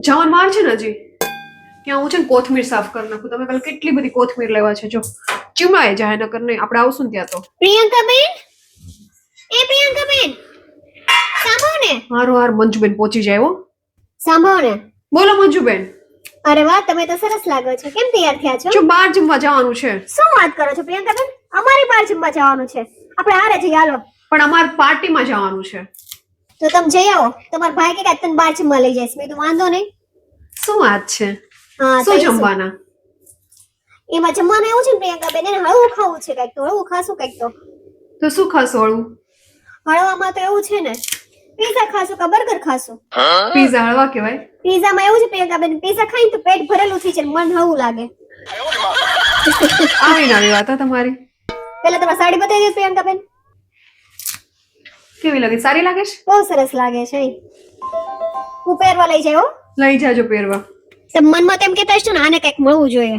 જવાનું વાર છે ને હજી? ત્યાં હું છે ને કોથમીર સાફ કરી નાખું. તમે કાલે કેટલી બધી કોથમીર લેવા છે જો. ચીમડાય જાય નકર નહીં. આપણે આવશું ને ત્યાં તો. પ્રિયંકા બેન એ પ્રિયંકા બેન સાંભળો ને હારો હાર મંજુબેન પહોંચી જાય હો. સાંભળો ને બોલો મંજુબેન. અરે વાહ તમે તો સરસ લાગો છો. કેમ તૈયાર થયા છો? જો બહાર જમવા જવાનું છે. શું વાત કરો છો પ્રિયંકા બેન અમારી બાર જમવા જવાનું છે. આપણે હારે જઈએ હાલો. પણ અમારે પાર્ટીમાં જવાનું છે. તો તમે જઈ આવો. તમારા ભાઈ કે કાંઈ તને બાર જમવા લઈ જઈશ. મેં તો વાંધો નહીં. શું વાત છે? હા શું જમવાના? એમાં જમવાનું એવું છે ને પ્રિયંકા બેન એને હળવું ખાવું છે કંઈક તો હળવું ખાશું કંઈક તો. તો શું ખાશો હળવું? હળવામાં તો એવું છે ને પીઝા ખાશું કે બર્ગર ખાશું? પીઝા હળવા કહેવાય? પીઝામાં એવું છે પ્રિયંકા બેન પીઝા ખાઈને તો પેટ ભરેલું થઈ છે ને મન હળવું લાગે. આવી નવી વાત તમારી. પેલા તમારા સાડી બતાવી દો પ્રિયંકા બેન. કેવી લાગે? સારી લાગે છે? બહુ સરસ લાગે છે. હું પહેરવા લઈ જાય હો. લઈ જાજો પહેરવા. તો મનમાં તેમ કેતા છે ને આને કંઈક મળવું જોઈએ.